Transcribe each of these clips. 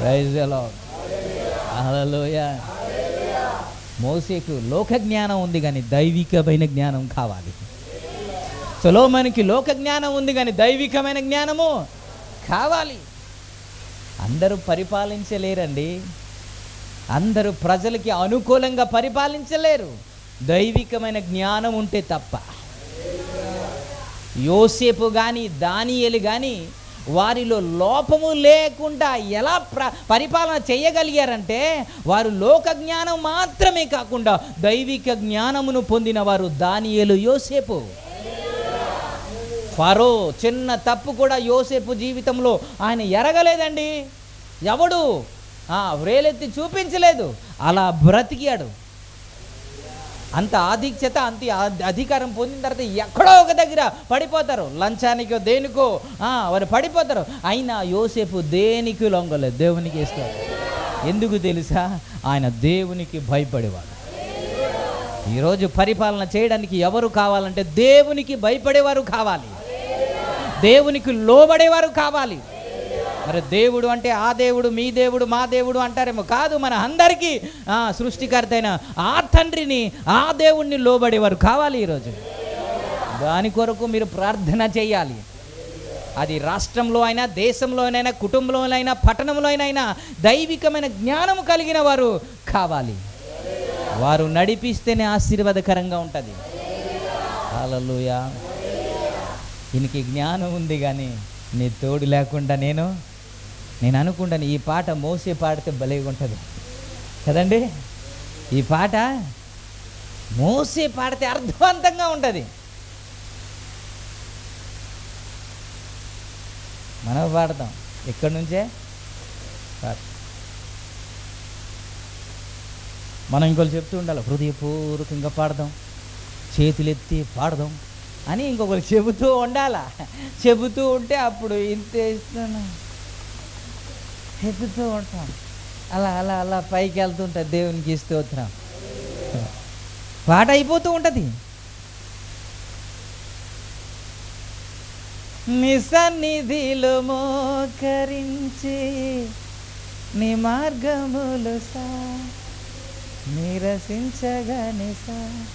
Praise ఎలా మోసేకు లోక జ్ఞానం ఉంది కానీ దైవికమైన జ్ఞానం కావాలి. సొలోమనికి లోక జ్ఞానం ఉంది కానీ దైవికమైన జ్ఞానము కావాలి. అందరూ పరిపాలించలేరండి. అందరూ ప్రజలకి అనుకూలంగా పరిపాలించలేరు. దైవికమైన జ్ఞానం ఉంటే తప్ప. యోసేపు కానీ దానియలు కానీ వారిలో లోపము లేకుండా ఎలా ప్ర పరిపాలన చేయగలిగారంటే వారు లోక జ్ఞానం మాత్రమే కాకుండా దైవిక జ్ఞానమును పొందిన వారు దానియేలు యోసేపు. ఫరో చిన్న తప్పు కూడా యోసేపు జీవితంలో ఆయన ఎరగలేదండి. ఎవడు? వ్రేలెత్తి చూపించలేదు. అలా బ్రతికాడు అంత ఆధిక్యత అంత అధికారం పొందిన తర్వాత ఎక్కడో ఒక దగ్గర పడిపోతారు. లంచానికో దేనికో వారు పడిపోతారు. అయినా యోసేపు దేనికి లొంగలేదు? దేవునికి ఇస్తారు ఎందుకు తెలుసా? ఆయన దేవునికి భయపడేవాడు. ఈరోజు పరిపాలన చేయడానికి ఎవరు కావాలంటే దేవునికి భయపడేవారు కావాలి. దేవునికి లోబడేవారు కావాలి. మరి దేవుడు అంటే ఆ దేవుడు మీ దేవుడు మా దేవుడు అంటారేమో కాదు మన అందరికీ. ఆ, సృష్టికర్త అయిన ఆ తండ్రిని ఆ దేవుణ్ణి లోబడేవారు కావాలి ఈరోజు. దాని కొరకు మీరు ప్రార్థన చేయాలి. అది రాష్ట్రంలో అయినా దేశంలోనైనా కుటుంబంలోనైనా పట్టణంలోనైనా దైవికమైన జ్ఞానం కలిగిన వారు కావాలి. వారు నడిపిస్తేనే ఆశీర్వాదకరంగా ఉంటుంది. అలలుయా ఈయనకి జ్ఞానం ఉంది కానీ నీ తోడు లేకుండా నేను నేను అనుకుంటాను ఈ పాట మోసే పాడితే భలేగా ఉంటుంది. కదండి? ఈ పాట మోసే పాడితే అర్థవంతంగా ఉంటుంది. మనం పాడతాం. ఎక్కడి నుంచే? మనం ఇంకోళ్ళు చెప్తూ ఉండాలి హృదయపూర్వకంగా పాడదాం చేతులెత్తి పాడదాం అని ఇంకొకరు చెబుతూ ఉండాలా? చెబుతూ ఉంటే అప్పుడు ఇంత ఇస్తున్నా. చెబుతూ ఉంటాం అలా అలా అలా పైకి వెళ్తుంటుంది దేవునికి స్తోత్రం. పాట అయిపోతూ ఉంటుంది. నీ సన్నిధిలో మోకరించి నీ మార్గములు సా నిరసించగానే సా.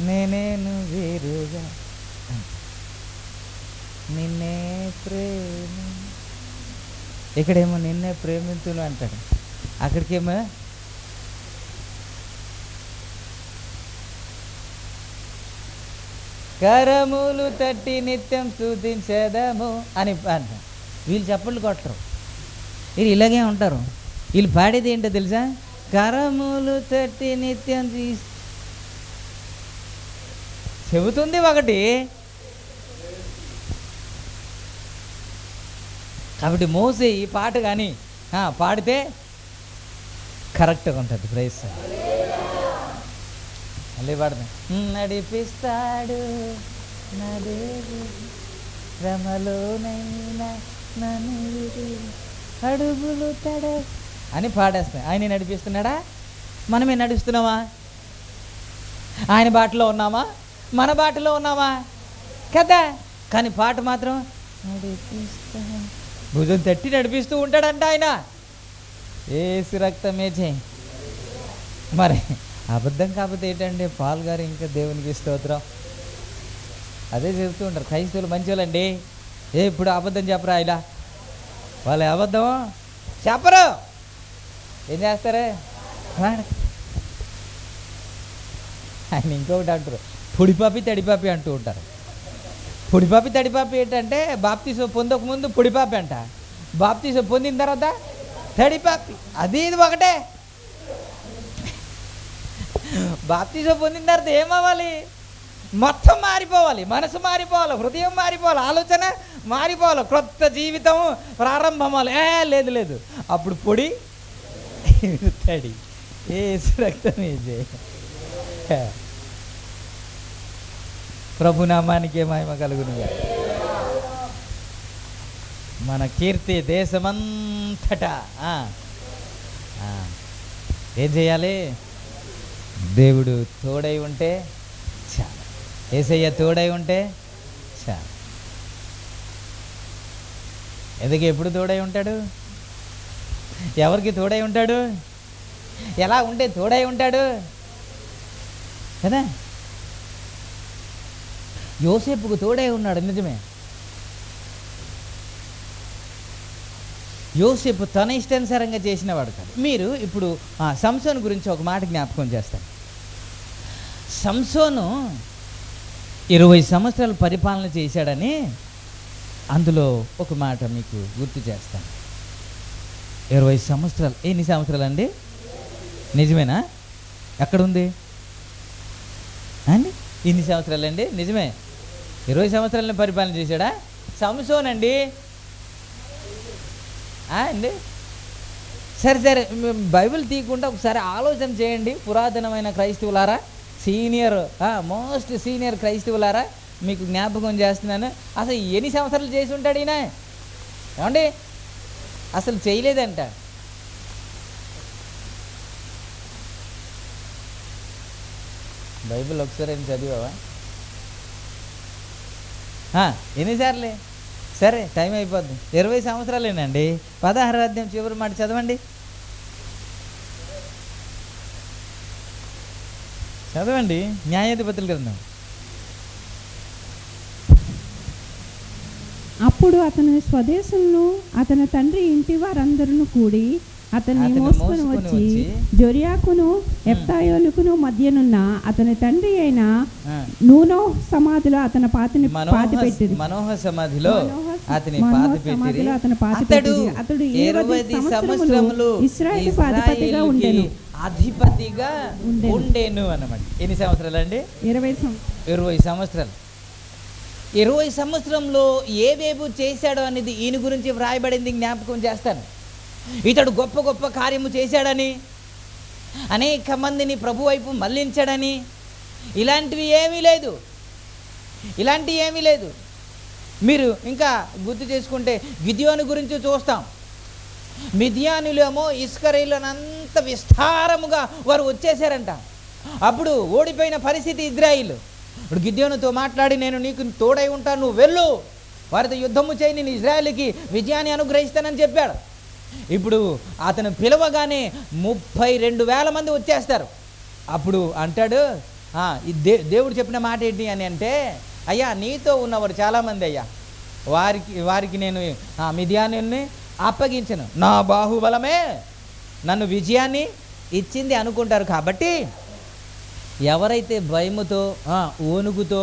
నేనేను వేరుగా. నిన్నే ప్రేమ ఇక్కడేమో నిన్నే ప్రేమించును అంటాడు. అక్కడికేమో కరములు తట్టి నిత్యం స్థుతించేదము అని అంటాం. వీళ్ళు చప్పట్లు కొట్టరు. వీళ్ళు ఇలాగే ఉంటారు. వీళ్ళు పాడేది ఏంటో తెలుసా? కరములు తట్టి నిత్యం తీసి చెబుతుంది ఒకటి. కాబట్టి మోసే ఈ పాట కానీ పాడితే కరెక్ట్గా ఉంటుంది. ప్రైస్ మళ్ళీ పాడదాం. నడిపిస్తాడు నా దేవుడు శ్రమలోనైనా అడుగులు తడ అని పాడేస్తాయి. ఆయన నడిపిస్తున్నాడా? మనమే నడుస్తున్నామా? ఆయన బాటలో ఉన్నామా? మన బాటలో ఉన్నామా? కదా? కానీ పాట మాత్రం నడిపిస్తా భుజం తట్టి నడిపిస్తూ ఉంటాడంట ఆయన. ఏసు రక్తమే చేయి మరి అబద్ధం కాకపోతే ఏంటండి? పాల్ గారు ఇంకా దేవునికి స్తోత్రం. అదే చెబుతూ ఉంటారు క్రైస్తవులు మంచివాళ్ళండి ఏ ఇప్పుడు అబద్ధం చెప్పరా ఇలా? వాళ్ళ అబద్ధం చెప్పరు. ఏం చేస్తారే? ఆయన ఇంకొకటి అంటారు పొడిపాపి తడిపాపి అంటూ ఉంటారు. పొడిపాపి తడిపాపి ఏంటంటే బాప్తీసు పొందక ముందు పొడిపాపి అంట. బాప్తీసు పొందిన తర్వాత తడిపాపి. అది ఇది ఒకటే. బాప్తీసు పొందిన తర్వాత ఏమవ్వాలి? మొత్తం మారిపోవాలి మనసు మారిపోవాలి హృదయం మారిపోవాలి ఆలోచన మారిపోవాలి క్రొత్త జీవితం ప్రారంభమాలి ఏ లేదు లేదు. అప్పుడు పొడి తడి. ఏ రక్తం ఏజే ప్రభునామానికే మహిమ కలుగును మన కీర్తి దేశమంతటా. ఆ, ఏం చేయాలి? దేవుడు తోడై ఉంటే చాలు. ఏసయ్య తోడై ఉంటే చాలు. ఎందుకు ఎప్పుడు తోడై ఉంటాడు? ఎవరికి తోడై ఉంటాడు? ఎలా ఉంటే తోడై ఉంటాడు? కదా? యోసేపుకు తోడై ఉన్నాడు నిజమే. యోసేపు తన ఇష్టానుసారంగా చేసినవాడు కాదు. మీరు ఇప్పుడు ఆ, సంసోను గురించి ఒక మాట జ్ఞాపకం చేస్తాను. సంసోను ఇరవై సంవత్సరాలు పరిపాలన చేశాడని అందులో ఒక మాట మీకు గుర్తు చేస్తాను. ఇరవై సంవత్సరాలు ఎన్ని సంవత్సరాలు అండి నిజమేనా? ఎక్కడుంది? అండి ఇన్ని సంవత్సరాలు అండి నిజమే. ఇరవై సంవత్సరాలను పరిపాలన చేశాడా? సంసోన్ అండి అండి సరే సరే బైబిల్ తీయకుండా ఒకసారి ఆలోచన చేయండి. పురాతనమైన క్రైస్తవులారా సీనియర్ మోస్ట్ సీనియర్ క్రైస్తవులారా మీకు జ్ఞాపకం చేస్తున్నాను. అసలు ఎన్ని సంవత్సరాలు చేసి ఉంటాడు ఈయన? ఏమండి? అసలు చేయలేదంట. బైబిల్ ఒకసారి చదివావా? ఎన్నిసార్లే? సరే టైం అయిపోద్ది. ఇరవై సంవత్సరాలేనండి. పదహారు అధ్యాయం చివరి మాట చదవండి. చదవండి. న్యాయాధిపతుల గ్రంథం. అప్పుడు అతని స్వదేశంలో అతని తండ్రి ఇంటి వారందరూ కూడి అతన్ని మోసుకొని వచ్చి జొరియాకును ఎప్తాయోలుకును మధ్యనున్న అతని తండ్రి అయిన నూనో సమాధిలో అతని పాతిని పాతి పెట్టింది మనోహ సమాధిలో అతని పాతి పెట్టిరి. సమాధిలో అతని పాతి అతడు. అతడు ఇరవై ఇరవై సంవత్సరములు సంవత్సరములు ఇశ్రాయేలుకు అధిపతిగా ఉండెను. అధిపతిగా ఉండెను. అన్నమాట ఎన్ని సంవత్సరాలు అండి ఇరవై ఇరవై సంవత్సరాలు. ఇరవై సంవత్సరంలో ఏవేవి చేశాడో అనేది ఈయన గురించి వ్రాయబడింది జ్ఞాపకం చేస్తాను. ఇతడు గొప్ప గొప్ప కార్యము చేశాడని అనేక మందిని ప్రభు వైపు మళ్ళించాడని. ఇలాంటివి ఏమీ లేదు. ఇలాంటివి ఏమీ లేదు. మీరు ఇంకా గుర్తు చేసుకుంటే గిద్యోని గురించి చూస్తాం. మిథియానులేమో ఇస్కరైలనంత విస్తారముగా వారు వచ్చేసారంట అప్పుడు ఓడిపోయిన పరిస్థితి ఇజ్రాయిల్. ఇప్పుడు గిద్యోనుతో మాట్లాడి నేను నీకు తోడై ఉంటాను నువ్వు వెళ్ళు. వారితో యుద్ధము చేయి నేను ఇజ్రాయల్కి విజయాన్ని అనుగ్రహిస్తానని చెప్పాడు. ఇప్పుడు అతను పిలవగానే ముప్పై రెండు వేల మంది వచ్చేస్తారు. అప్పుడు అంటాడు దే దేవుడు చెప్పిన మాట ఏంటి అని అంటే అయ్యా నీతో ఉన్నవారు చాలామంది అయ్యా. వారికి వారికి నేను ఆ అప్పగించను. నా బాహుబలమే నన్ను విజయాన్ని ఇచ్చింది అనుకుంటారు కాబట్టి ఎవరైతే భయముతో ఓనుగుతో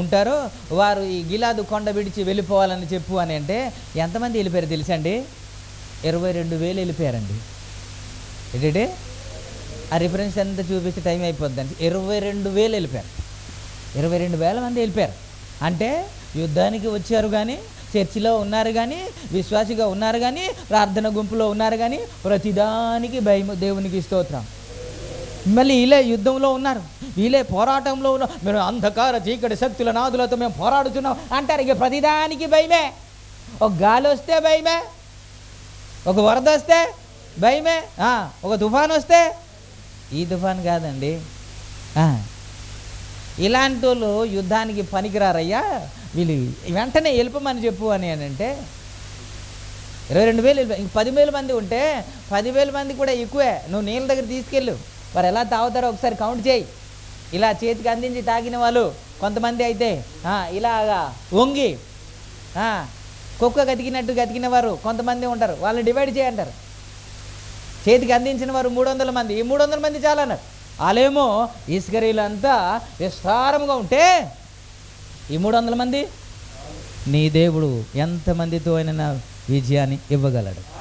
ఉంటారో వారు ఈ గిలాదు కొండ విడిచి వెళ్ళిపోవాలని చెప్పు అని అంటే ఎంతమంది వెళ్ళిపోయారు తెలుసండి ఇరవై రెండు వేలు వెళ్ళిపోయారండి. ఏంటంటే ఆ రిఫరెన్స్ ఎంత చూపిస్తే టైం అయిపోద్దండి. ఇరవై రెండు వేలు వెళ్ళిపోయారు. ఇరవై రెండు వేల మంది వెళ్ళిపోయారు. అంటే యుద్ధానికి వచ్చారు కానీ చర్చిలో ఉన్నారు కానీ విశ్వాసిగా ఉన్నారు కానీ ప్రార్థన గుంపులో ఉన్నారు కానీ ప్రతిదానికి భయం దేవునికి స్తోత్రం. మళ్ళీ వీళ్ళే యుద్ధంలో ఉన్నారు. వీళ్ళే పోరాటంలో ఉన్నారు. మేము అంధకార చీకటి శక్తుల నాదులతో మేము పోరాడుతున్నాం. అంటారు ఇక ప్రతిదానికి భయమే. ఒక గాలి వస్తే భయమే. ఒక వరద వస్తే భయమే ఒక తుఫాన్ వస్తే ఈ తుఫాన్ కాదండి. ఇలాంటి వాళ్ళు యుద్ధానికి పనికిరారయ్యా. వీళ్ళు వెంటనే వెళ్ళిపోమని చెప్పు అని అని అంటే ఇరవై రెండు వేలు వెళ్ళిపోయి ఇంక పదివేల మంది ఉంటే పదివేల మంది కూడా ఎక్కువే. నువ్వు నీళ్ళ దగ్గర తీసుకెళ్ళు. వారు ఎలా తాగుతారో ఒకసారి కౌంట్ చేయి. ఇలా చేతికి అందించి తాగిన వాళ్ళు కొంతమంది అయితే ఇలాగా వంగి కుక్క గతికినట్టు గతికిన వారు కొంతమంది ఉంటారు. వాళ్ళని డివైడ్ చేయంటారు. చేతికి అందించిన వారు మూడు వందల మంది. ఈ మూడు వందల మంది చాలా అన్నారు వాళ్ళేమో ఇసుకరీలంతా విస్తారంగా ఉంటే ఈ మూడు వందల మంది? నీ దేవుడు ఎంతమందితో అయినా విజయాన్ని ఇవ్వగలడు.